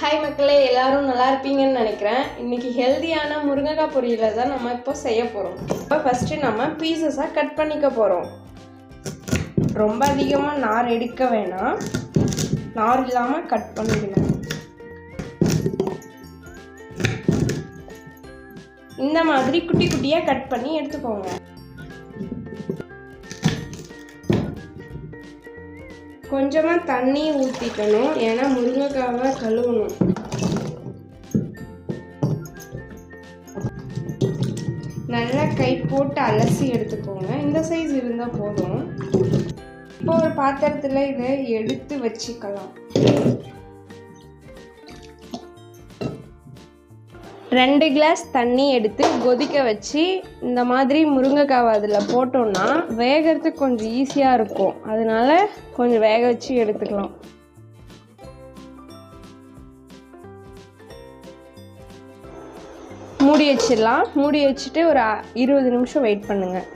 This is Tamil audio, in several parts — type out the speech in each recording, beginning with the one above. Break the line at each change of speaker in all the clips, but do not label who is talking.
ஹாய் மக்களே எல்லாரும் நல்லா இருப்பீங்கன்னு நினைக்கிறேன். இன்றைக்கி ஹெல்தியான முருங்கைக்காய் பொரியலை தான் நம்ம இப்போ செய்ய போகிறோம் இப்போ ஃபஸ்ட்டு நம்ம பீசஸாக கட் பண்ணிக்க போகிறோம் ரொம்ப அதிகமாக நார் எடுக்க வேணாம். நார் இல்லாமல் கட் பண்ணிக்கணும் இந்த மாதிரி குட்டி குட்டியாக கட் பண்ணி எடுத்துக்கோங்க. கொஞ்சமாக தண்ணி ஊற்றிக்கணும் ஏன்னா முருங்கைக்காவை கழுவணும். நல்லா கை போட்டு அலசி எடுத்துக்கோங்க. இந்த சைஸ் இருந்தால் போதும். இப்போ ஒரு பாத்திரத்தில் இதை எடுத்து வச்சுக்கலாம். ரெண்டு கிளாஸ் தண்ணி எடுத்து கொதிக்க வச்சு இந்த மாதிரி முருங்கைக்காவை அதில் போட்டோம்னா வேகிறதுக்கு கொஞ்சம் ஈஸியாக இருக்கும். அதனால கொஞ்சம் வேக வச்சு எடுத்துக்கலாம். மூடி வச்சிடலாம். மூடி வச்சுட்டு ஒரு இருபது நிமிஷம் வெயிட் பண்ணுங்கள்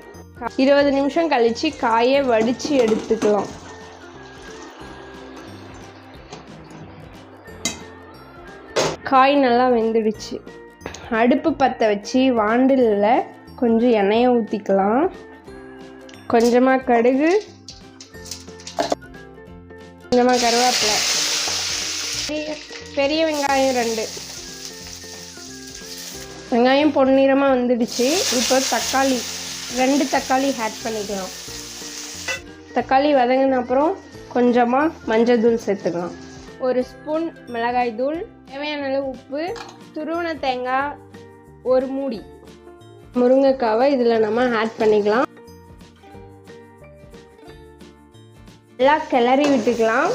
இருபது நிமிஷம் கழித்து காயை வடித்து எடுத்துக்கலாம். காய் நல்லா வெந்துடுச்சு. அடுப்பு பற்ற வச்சு வாண்டிலில் கொஞ்சம் எண்ணெயை ஊற்றிக்கலாம் கொஞ்சமாக கடுகு கொஞ்சமாக கருவேப்பிலை. பெரிய- பெரிய வெங்காயம் ரெண்டு. வெங்காயம் பொன்னிறமாக வந்துடுச்சு. இப்போ தக்காளி ரெண்டு தக்காளி ஆட் பண்ணிக்கலாம். தக்காளி வதங்கின அப்புறம் கொஞ்சமாக மஞ்சள் தூள் சேர்த்துக்கலாம். ஒரு ஸ்பூன் மிளகாய் தூள் தேவையான அளவு உப்பு துருவன தேங்காய் ஒரு மூடி. முருங்கைக்காவை இதில் நம்ம ஆட் பண்ணிக்கலாம். நல்லா கிளறி விட்டுக்கலாம்.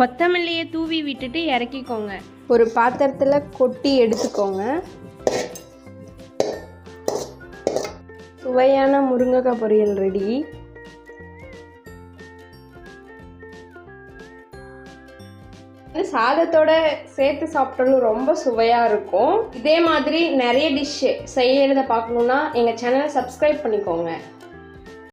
கொத்தமல்லியை தூவி விட்டுட்டு இறக்கிக்கோங்க. ஒரு பாத்திரத்தில் கொட்டி எடுத்துக்கோங்க. சுவையான முருங்கைக்காய் பொரியல் ரெடி சாதத்தோட சேர்த்து சாப்பிட்டாலும் ரொம்ப சுவையாக இருக்கும். இதே மாதிரி நிறைய டிஷ்ஷு செய்யறத பார்க்கணுன்னா எங்கள் சேனலை சப்ஸ்கிரைப் பண்ணிக்கோங்க.